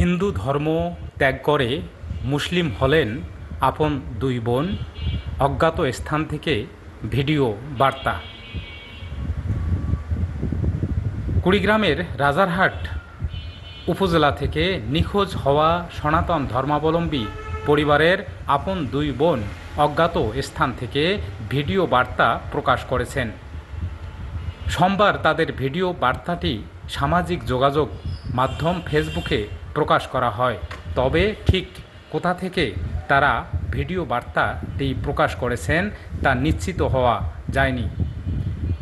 হিন্দু ধর্ম ত্যাগ করে মুসলিম হলেন আপন দুই বোন, অজ্ঞাত স্থান থেকে ভিডিও বার্তা। কুড়িগ্রামের রাজারহাট উপজেলা থেকে নিখোঁজ হওয়া সনাতন ধর্মাবলম্বী পরিবারের আপন দুই বোন অজ্ঞাত স্থান থেকে ভিডিও বার্তা প্রকাশ করেছেন। সোমবার তাদের ভিডিও বার্তাটি সামাজিক যোগাযোগ মাধ্যম ফেসবুকে প্রকাশ করা হয়। তবে ঠিক কোথা থেকে তারা ভিডিও বার্তাটি প্রকাশ করেছেন তা নিশ্চিত হওয়া যায়নি।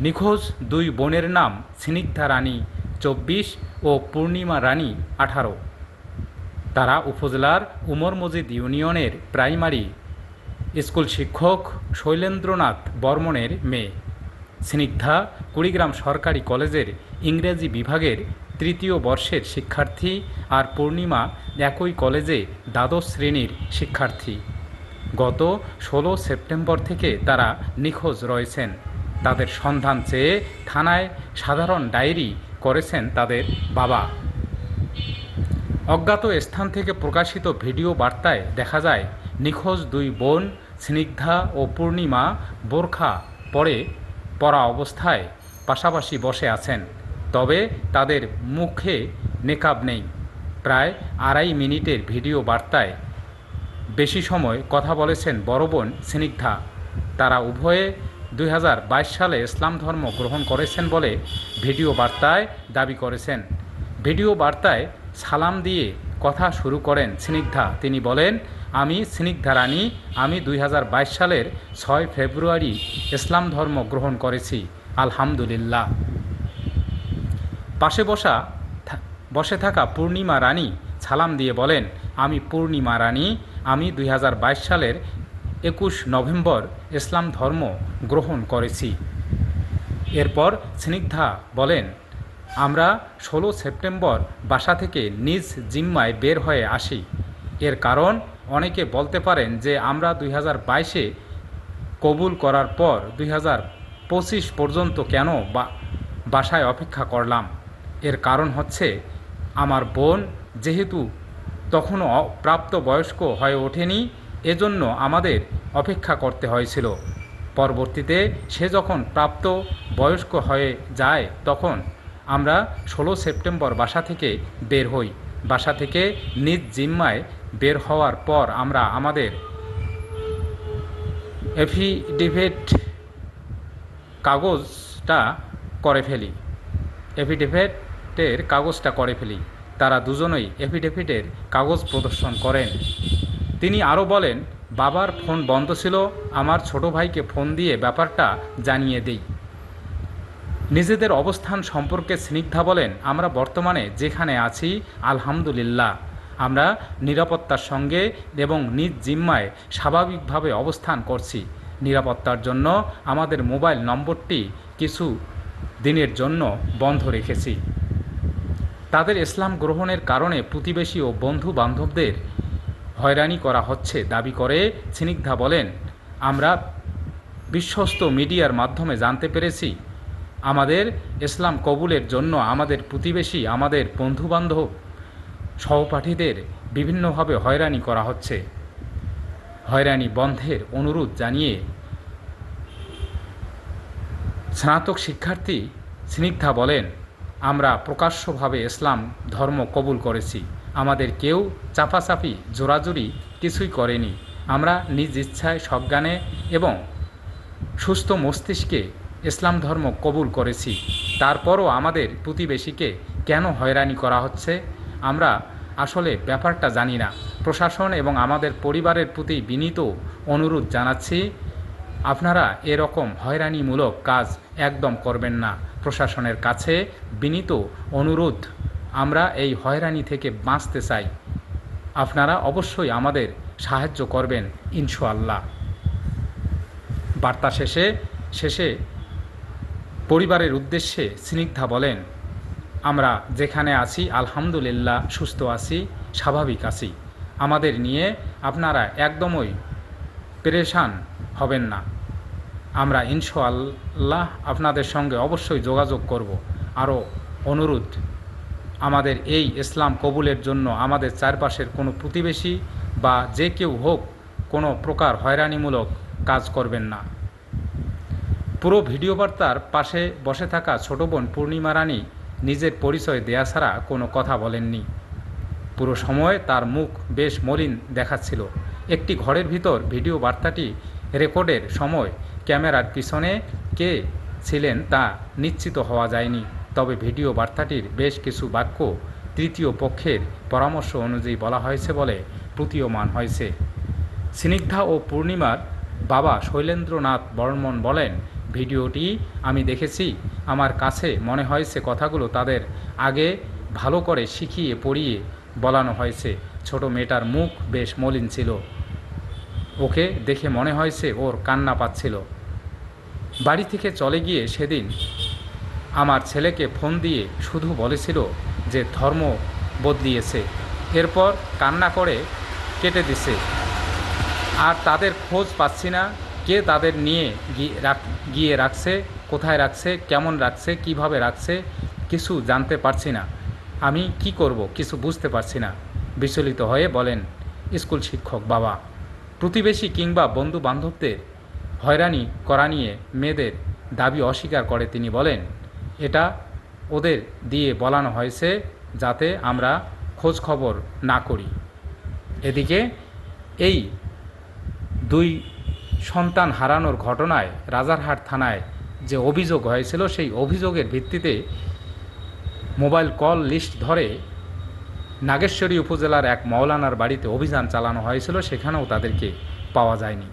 নিখোঁজ দুই বোনের নাম স্নিগ্ধা রানী চব্বিশ ও পূর্ণিমা রানী আঠারো। তারা উপজেলার উমর মজিদ ইউনিয়নের প্রাইমারি স্কুল শিক্ষক শৈলেন্দ্রনাথ বর্মনের মেয়ে। স্নিগ্ধা কুড়িগ্রাম সরকারি কলেজের ইংরেজি বিভাগের তৃতীয় বর্ষের শিক্ষার্থী আর পূর্ণিমা একই কলেজে দ্বাদশ শ্রেণির শিক্ষার্থী। গত ষোলো সেপ্টেম্বর থেকে তারা নিখোঁজ রয়েছেন। তাদের সন্ধান চেয়ে থানায় সাধারণ ডায়েরি করেছেন তাদের বাবা। অজ্ঞাত স্থান থেকে প্রকাশিত ভিডিও বার্তায় দেখা যায়, নিখোঁজ দুই বোন স্নিগ্ধা ও পূর্ণিমা বোরখা পরে পরা অবস্থায় পাশাপাশি বসে আছেন। তবে তাদের মুখে নেকাব নেই। প্রায় আড়াই মিনিটের ভিডিও বার্তায় বেশি সময় কথা বলেছেন বড় বোন স্নিগ্ধা। তারা উভয়ে দুই হাজার বাইশ সালে ইসলাম ধর্ম গ্রহণ করেছেন বলে ভিডিও বার্তায় দাবি করেছেন। ভিডিও বার্তায় সালাম দিয়ে কথা শুরু করেন স্নিগ্ধা। তিনি বলেন, আমি স্নিগ্ধা রানী, আমি দুই হাজার বাইশ সালের ছয় ফেব্রুয়ারি ইসলাম ধর্ম গ্রহণ করেছি। আলহামদুলিল্লাহ। পাশে বসা বসে থাকা পূর্ণিমা রানী সালাম দিয়ে বলেন, আমি পূর্ণিমা রানী, আমি দুই হাজার বাইশ সালের একুশ নভেম্বর ইসলাম ধর্ম গ্রহণ করেছি। এরপর স্নিগ্ধা বলেন, আমরা ষোলো সেপ্টেম্বর বাসা থেকে নিজ জিম্মায় বের হয়ে আসি। এর কারণ, অনেকে বলতে পারেন যে আমরা দুই হাজার বাইশে কবুল করার পর দুই হাজার পঁচিশ পর্যন্ত কেন বাসায় অপেক্ষা করলাম। এর কারণ হচ্ছে, আমার বোন যেহেতু তখনও প্রাপ্ত বয়স্ক হয়ে ওঠেনি, এজন্য আমাদের অপেক্ষা করতে হয়েছিল। পরবর্তীতে সে যখন প্রাপ্ত বয়স্ক হয়ে যায়, তখন আমরা ষোলো সেপ্টেম্বর বাসা থেকে বের হই। বাসা থেকে নিজ জিম্মায় বের হওয়ার পর আমরা আমাদের এফিডেভিট কাগজটা করে ফেলি। এফিডেভিটের কাগজটা করে ফেলি। তারা দুজনেই এফিডেভিটের কাগজ প্রদর্শন করেন। তিনি আরও বলেন, বাবার ফোন বন্ধ ছিল, আমার ছোট ভাইকে ফোন দিয়ে ব্যাপারটা জানিয়ে দিই। নিজেদের অবস্থান সম্পর্কে স্নিগ্ধা বলেন, আমরা বর্তমানে যেখানে আছি, আলহামদুলিল্লাহ। আমরা নিরাপত্তার সঙ্গে এবং নিজ জিম্মায় স্বাভাবিকভাবে অবস্থান করছি। নিরাপত্তার জন্য আমাদের মোবাইল নম্বরটি কিছু দিনের জন্য বন্ধ রেখেছি। তাদের ইসলাম গ্রহণের কারণে প্রতিবেশী ও বন্ধু বান্ধবদের হয়রানি করা হচ্ছে। দাবি করে স্নিগ্ধা বলেন, আমরা বিশ্বস্ত মিডিয়ার মাধ্যমে জানতে পেরেছি, আমাদের ইসলাম কবুলের জন্য আমাদের প্রতিবেশী, আমাদের বন্ধুবান্ধব সহপাঠীদের বিভিন্নভাবে হয়রানি করা হচ্ছে। হয়রানি বন্ধের অনুরোধ জানিয়ে স্নাতক শিক্ষার্থী স্নিগ্ধা বলেন আমরা প্রকাশ্যভাবে ইসলাম ধর্ম কবুল করেছি। আমাদের কেউ চাপাচাপি, জোরাজুরি কিছুই করেনি। আমরা নিজ ইচ্ছায় সজ্ঞানে এবং সুস্থ মস্তিষ্কে ইসলাম ধর্ম কবুল করেছি। তারপরও আমাদের প্রতিবেশীকে কেন হয়রানি করা হচ্ছে? আমরা আসলে ব্যাপারটা জানি না। প্রশাসন এবং আমাদের পরিবারের প্রতি বিনীত অনুরোধ জানাচ্ছি আপনারা এরকম হয়রানিমূলক কাজ একদম করবেন না। প্রশাসনের কাছে বিনীত অনুরোধ, আমরা এই হয়রানি থেকে বাঁচতে চাই। আপনারা অবশ্যই আমাদের সাহায্য করবেন, ইনশাআল্লাহ। বার্তা শেষে শেষে পরিবারের উদ্দেশ্যে স্নিগ্ধা বলেন, আমরা যেখানে আছি, আলহামদুলিল্লাহ, সুস্থ আছি, স্বাভাবিক আছি। আমাদের নিয়ে আপনারা একদমই পেরেশান হবেন না। আমরা ইনশাআল্লাহ আপনাদের সঙ্গে অবশ্যই যোগাযোগ করব। আরও অনুরোধ, আমাদের এই ইসলাম কবুলের জন্য আমাদের চারপাশের কোনো প্রতিবেশী বা যে কেউ হোক কোনো প্রকার হয়রানিমূলক কাজ করবেন না। পুরো ভিডিও বার্তার পাশে বসে থাকা ছোট বোন পূর্ণিমা রানী নিজের পরিচয় দেয়া ছাড়া কোনো কথা বলেননি। পুরো সময় তার মুখ বেশ মলিন দেখাচ্ছিল। একটি ঘরের ভিতর ভিডিও বার্তাটি রেকর্ডের সময় ক্যামেরার পিছনে কে ছিলেন তা নিশ্চিত হওয়া যায়নি। তবে ভিডিও বার্তাটির বেশ কিছু বাক্য তৃতীয় পক্ষের পরামর্শ অনুযায়ী বলা হয়েছে বলে প্রতীয়মান হয়েছে। স্নিগ্ধা ও পূর্ণিমার বাবা শৈলেন্দ্রনাথ বর্মন বলেন, ভিডিওটি আমি দেখেছি। আমার কাছে মনে হয়েছে কথাগুলো তাদের আগে ভালো করে শিখিয়ে পড়িয়ে বলানো হয়েছে। ছোট মেয়েটার মুখ বেশ মলিন ছিল। ওকে দেখে মনে হয়েছে ওর কান্না পাচ্ছিল। বাড়ি থেকে চলে গিয়ে সেদিন আমার ছেলেকে ফোন দিয়ে শুধু বলেছিল যে ধর্ম বদলিয়েছে। এরপর কান্না করে কেটে দিছে। আর তাদের খোঁজ পাচ্ছি না, কে তাদের নিয়ে গিয়ে রাখ- গিয়ে রাখছে, কোথায় রাখছে, কেমন রাখছে, কীভাবে রাখছে, কিছু জানতে পারছি না। আমি কি করব, কিছু বুঝতে পারছি না। বিচলিত হয়ে বলেন, স্কুল শিক্ষক বাবা। প্রতিবেশী কিংবা বন্ধু বান্ধবদের হয়রানি করা নিয়ে মেয়েদের দাবি অস্বীকার করে তিনি বলেন, এটা ওদের দিয়ে বলানো হয়েছে যাতে আমরা খোঁজ খবর না করি। এদিকে এই দুই সন্তান হারানোর ঘটনায় রাজারহাট থানায় যে অভিযোগ হয়েছিল, সেই অভিযোগের ভিত্তিতে মোবাইল কল লিস্ট ধরে নাগেশ্বরী উপজেলার এক মৌলানার বাড়িতে অভিযান চালানো হয়েছিল সেখানেও তাদেরকে পাওয়া যায়নি।